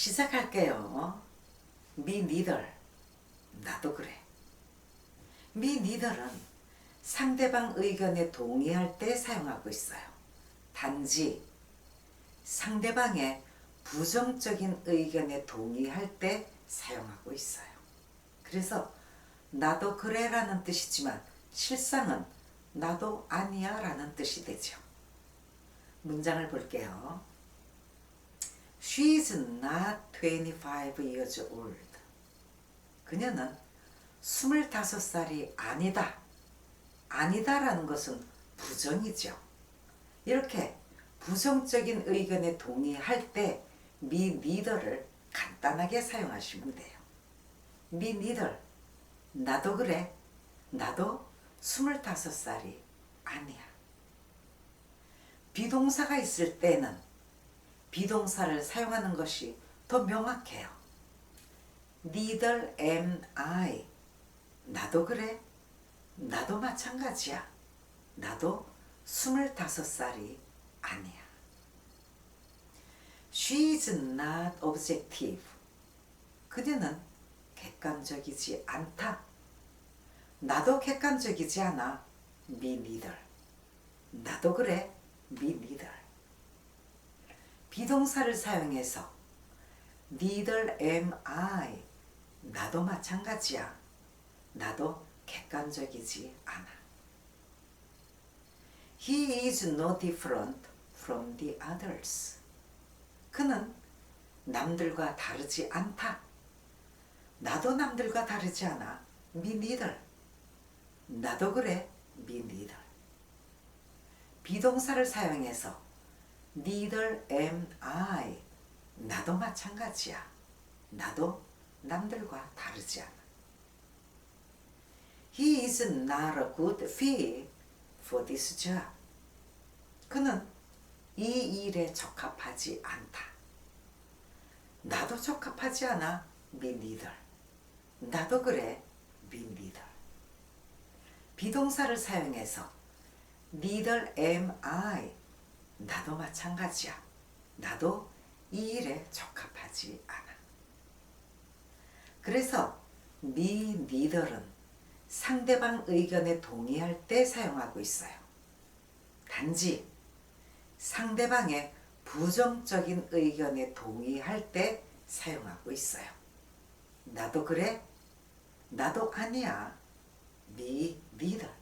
시작할게요. me neither. 나도 그래. me neither은 상대방 의견에 동의할 때 사용하고 있어요. 단지 상대방의 부정적인 의견에 동의할 때 사용하고 있어요. 그래서 나도 그래 라는 뜻이지만 실상은 나도 아니야 라는 뜻이 되죠. 문장을 볼게요. She is not 25 years old. 그녀는 25살이 아니다. 아니다라는 것은 부정이죠. 이렇게 부정적인 의견에 동의할 때 me neither를 간단하게 사용하시면 돼요. me neither. 나도 그래. 나도 25살이 아니야. 비동사가 있을 때는 비동사를 사용하는 것이 더 명확해요. Neither am I. 나도 그래. 나도 마찬가지야. 나도 25살이 아니야. She is not objective. 그녀는 객관적이지 않다. 나도 객관적이지 않아. Me neither. 나도 그래. Me neither. 비동사를 사용해서 neither am I. 나도 마찬가지야. 나도 객관적이지 않아. He is no different from the others. 그는 남들과 다르지 않다. 나도 남들과 다르지 않아. Me neither. 나도 그래. Me neither. 비동사를 사용해서 neither am I. 나도 마찬가지야. 나도 남들과 다르지 않아. He is not a good fit for this job. 그는 이 일에 적합하지 않다. 나도 적합하지 않아. Me neither. 나도 그래. Me neither. 비동사를 사용해서 neither am I. 나도 마찬가지야. 나도 이 일에 적합하지 않아. 그래서 me neither는 상대방 의견에 동의할 때 사용하고 있어요. 단지 상대방의 부정적인 의견에 동의할 때 사용하고 있어요. 나도 그래? 나도 아니야. me neither.